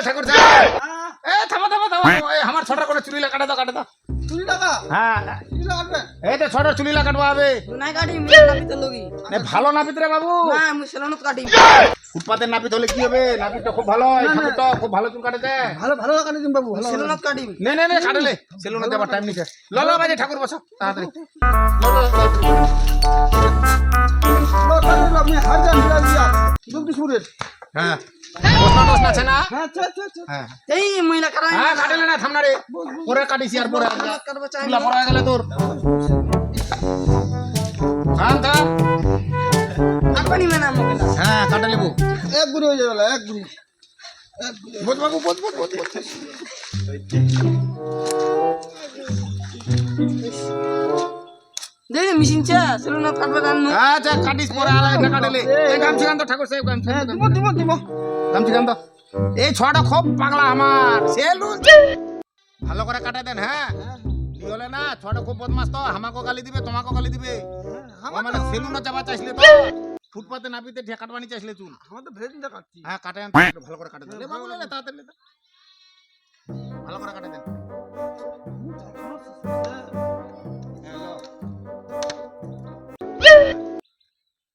ঠাকুর এ থামো থামো থামো আমার ছোট করে চুলি কাটে দাও কাটে দাও চুরি হ্যাঁ এই তো ছোট কাটি মিলে নাপিতে লগি এ ভালো নাপিত রে বাবু না আমি সেলুনত কাটি ফুটপাতের নাপিত হলে কি হবে নাপিতটা খুব ভালো এই ঠাকুর খুব ভালো চুল কাটে দেয় ভালো ভালো কাটে দিন বাবু ভালো সেলুনত কাটি নে নে নে কাটলে সেলুনে যাবার টাইম নিছে ল ল বাজে ঠাকুর বসো তাড়াতাড়ি। আপনি হার যান দিয়া হ্যাঁ আছে না হ্যাঁ আচ্ছা আচ্ছা আচ্ছা হ্যাঁ এই মহিলা কাটা হ্যাঁ কাটালে না থামনা রে পরে কাটিছি আর পরে চুলা পড়া গেলে তোর থাম থাম মেনা না হ্যাঁ কাটা নেব এক গুড়ি হয়ে যাবে এক গুড়ি। মেশিন চা সেলুনত কাটবা জানো আচ্ছা কাটিস পরে আর না কাটলে এই গান তো ঠাকুর সাহেব গামছি হ্যাঁ দিব দিব দিব। গান তো। এই ছড়াটা খুব পাগলা আমার। সেলুন। ভালো করে কাটে দেন হ্যাঁ। কি না ছড়া খুব বদমাস তো। আমাকে গালি দিবে তোমাকে গালি দিবে। ও মানে সেলুনে যাবা চাইছিলে তো। ফুটপাতে নাপিতে ঠেকা কাটবানি চাইছিলে চুল আমার তো ভেজ কাটছি হ্যাঁ কাটে ভালো করে কাটে দেন। বাবু তাড়াতাড়ি ভালো করে কাটে দেন।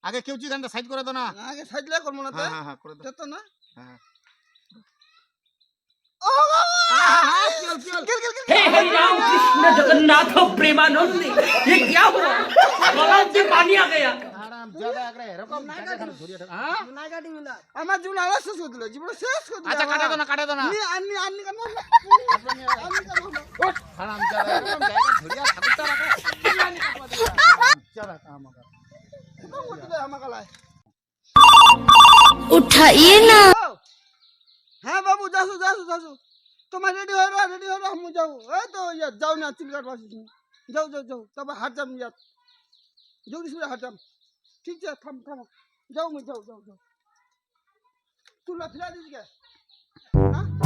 আগে কেউ চিকেনটা সাইড করে দাও না আগে সাজলে করবো না তো হ্যাঁ হ্যাঁ হ্যাঁ করে দাও তো না হ্যাঁ हे हरि राम कृष्ण जगन्नाथ प्रेमानंद ये क्या हुआ गलाव से पानी आ गया আরাম জায়গা একরে এরকম জায়গা খালি ধরিয়ে থাকো। হ্যাঁ নাই কাটি মিলা আমার জীবন আলাদা শেষ করে দিল জীবন শেষ করে দিল আচ্ছা কাটে দাও না কাটে দাও না আন্নি আন্নি কেন উঠ, হারাম জাদা, এরকম জায়গা ধরিয়া ঠাকুরটা রাখো। বিরিয়ানি কাটবা দিবা। হারাম জাদা কামাকা। উঠাইয়ে না হ্যাঁ বাবু যাসু যাসু যাসু তোমার রেডি হয়ে রো রেডি হয়ে রো আমি যাও এই তো ইয়া যাও না তিল কাট বাসি যাও যাও যাও তবে হাট যাম ইয়া জলদি সুরে হাট যাম ঠিক আছে থাম থাম যাও যাও যাও যাও তুলা ফিরা দিস গে হ্যাঁ